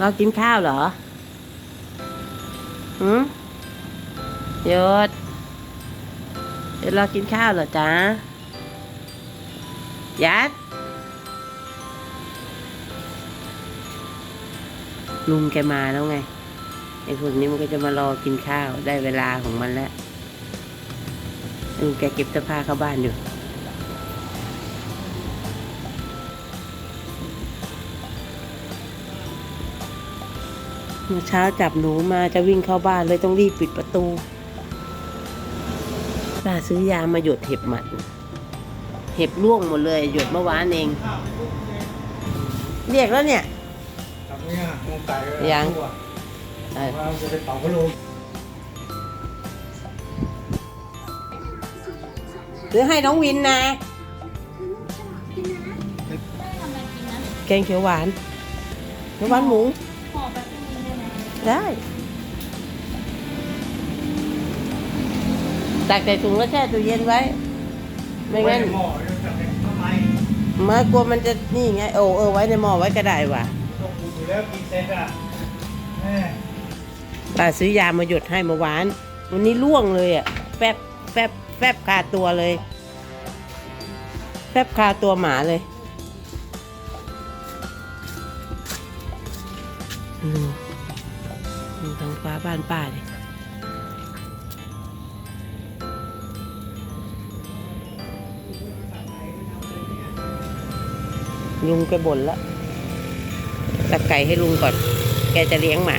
รอกินข้าวเหรอหืมยศเดี๋ยวรอกินข้าวเหรอจ๊ะ ยัด ลุงแกมาแล้วไง ไอ้พวกนี้มันก็จะมารอกินข้าวได้เวลาของมันแล้วลุงแกเก็บเสื้อผ้าเข้าบ้านอยู่ เมื่อเช้าจับหนูมาจะวิ่งเข้าบ้านเลยต้องรีบปิดประตูป้าซื้อยามาหยดเห็บหมัด เห็บร่วงหมดเลย หยดเมื่อวานเอง เรียกแล้วเนี่ยทำเนี่ยมองไก่ก็ยังทั่วเออว่ามันจะไปเป่าพัดลมซื้อให้น้องวินนะทำอะไรกินนะแกงเขียวหวานเขียวหวานหมูห่อแป๊บนึง ได้ไหมได้ ตักใส่ถุงแล้วแช่ตู้เย็นไว้ ไม่งั้นหม้อจะจับเป็นทำไมมากลัวมันจะนี่ไงโอ้เออไว้ในหม้อไว้ก็ได้ว่ะต้องปลูกอยู่แล้วกินเสร็จอะแม่ป้าซื้อยามาหยดให้เมื่อวาน วันนี้ล่วงเลยอะ แฟบแฟบแฟบคาตัวเลย แฟบคาตัวหมาเลยอืม ดูท้องฟ้าบ้านป้าดิลุงแกบ่นแล้วตักไก่ให้ลุงก่อน แกจะเลี้ยงหมา